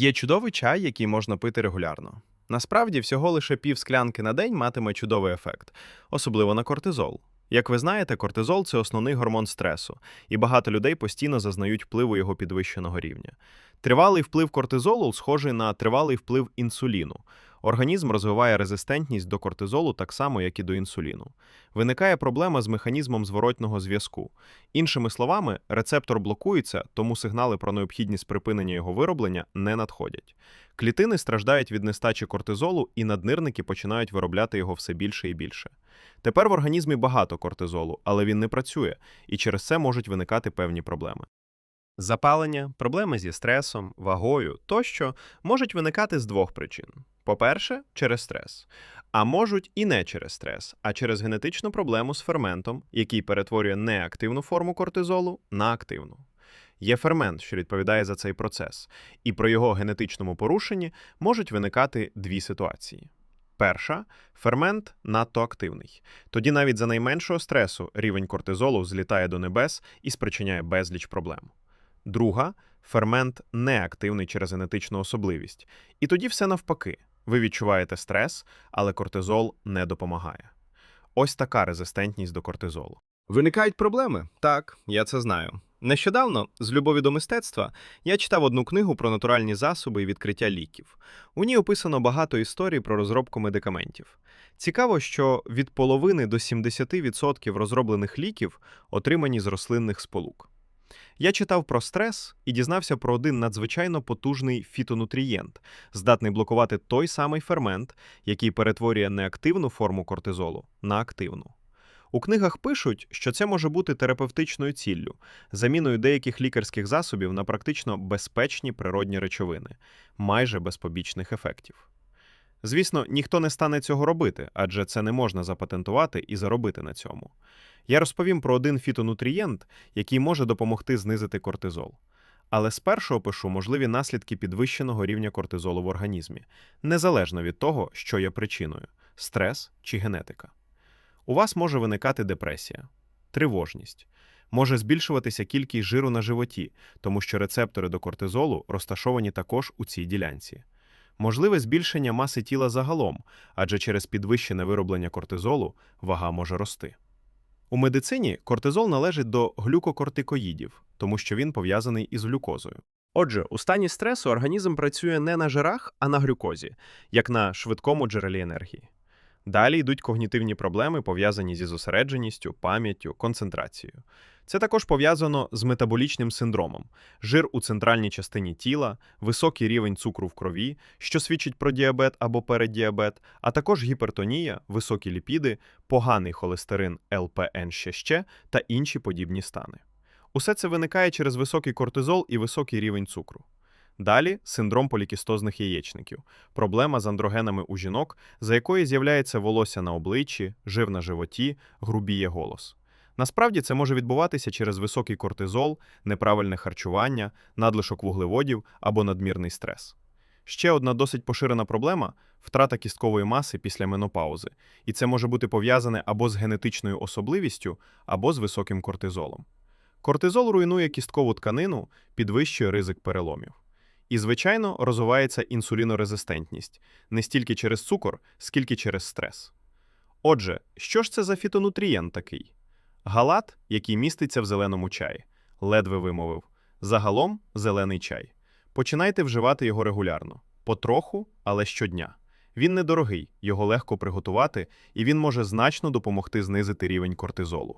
Є чудовий чай, який можна пити регулярно. Насправді, всього лише пів склянки на день матиме чудовий ефект, особливо на кортизол. Як ви знаєте, кортизол це основний гормон стресу, і багато людей постійно зазнають впливу його підвищеного рівня. Тривалий вплив кортизолу схожий на тривалий вплив інсуліну. Організм розвиває резистентність до кортизолу так само, як і до інсуліну. Виникає проблема з механізмом зворотного зв'язку. Іншими словами, рецептор блокується, тому сигнали про необхідність припинення його вироблення не надходять. Клітини страждають від нестачі кортизолу, і наднирники починають виробляти його все більше і більше. Тепер в організмі багато кортизолу, але він не працює, і через це можуть виникати певні проблеми. Запалення, проблеми зі стресом, вагою тощо можуть виникати з двох причин. По-перше, через стрес. А можуть і не через стрес, а через генетичну проблему з ферментом, який перетворює неактивну форму кортизолу на активну. Є фермент, що відповідає за цей процес, і при його генетичному порушенні можуть виникати дві ситуації. Перша фермент надто активний. Тоді навіть за найменшого стресу рівень кортизолу злітає до небес і спричиняє безліч проблем. Друга фермент неактивний через генетичну особливість. І тоді все навпаки. Ви відчуваєте стрес, але кортизол не допомагає. Ось така резистентність до кортизолу. Виникають проблеми. Так, я це знаю. Нещодавно, з любові до мистецтва, я читав одну книгу про натуральні засоби і відкриття ліків. У ній описано багато історій про розробку медикаментів. Цікаво, що від половини до 70% розроблених ліків отримані з рослинних сполук. Я читав про стрес і дізнався про один надзвичайно потужний фітонутрієнт, здатний блокувати той самий фермент, який перетворює неактивну форму кортизолу на активну. У книгах пишуть, що це може бути терапевтичною ціллю, заміною деяких лікарських засобів на практично безпечні природні речовини, майже без побічних ефектів. Звісно, ніхто не стане цього робити, адже це не можна запатентувати і заробити на цьому. Я розповім про один фітонутрієнт, який може допомогти знизити кортизол. Але спершу опишу можливі наслідки підвищеного рівня кортизолу в організмі, незалежно від того, що є причиною стрес чи генетика. У вас може виникати депресія, тривожність, може збільшуватися кількість жиру на животі, тому що рецептори до кортизолу розташовані також у цій ділянці. Можливе збільшення маси тіла загалом, адже через підвищене вироблення кортизолу вага може рости. У медицині кортизол належить до глюкокортикоїдів, тому що він пов'язаний із глюкозою. Отже, у стані стресу організм працює не на жирах, а на глюкозі, як на швидкому джерелі енергії. Далі йдуть когнітивні проблеми, пов'язані зі зосередженістю, пам'яттю, концентрацією. Це також пов'язано з метаболічним синдромом: жир у центральній частині тіла, високий рівень цукру в крові, що свідчить про діабет або переддіабет, а також гіпертонія, високі ліпіди, поганий холестерин ЛПН-ще та інші подібні стани. Усе це виникає через високий кортизол і високий рівень цукру. Далі синдром полікістозних яєчників, проблема з андрогенами у жінок, за якої з'являється волосся на обличчі, жир на животі, грубіє голос. Насправді це може відбуватися через високий кортизол, неправильне харчування, надлишок вуглеводів або надмірний стрес. Ще одна досить поширена проблема втрата кісткової маси після менопаузи, і це може бути пов'язане або з генетичною особливістю, або з високим кортизолом. Кортизол руйнує кісткову тканину, підвищує ризик переломів. І, звичайно, розвивається інсулінорезистентність не стільки через цукор, скільки через стрес. Отже, що ж це за фітонутрієнт такий? Галат, який міститься в зеленому чаї, ледве вимовив. Загалом зелений чай. Починайте вживати його регулярно, потроху, але щодня. Він недорогий, його легко приготувати, і він може значно допомогти знизити рівень кортизолу.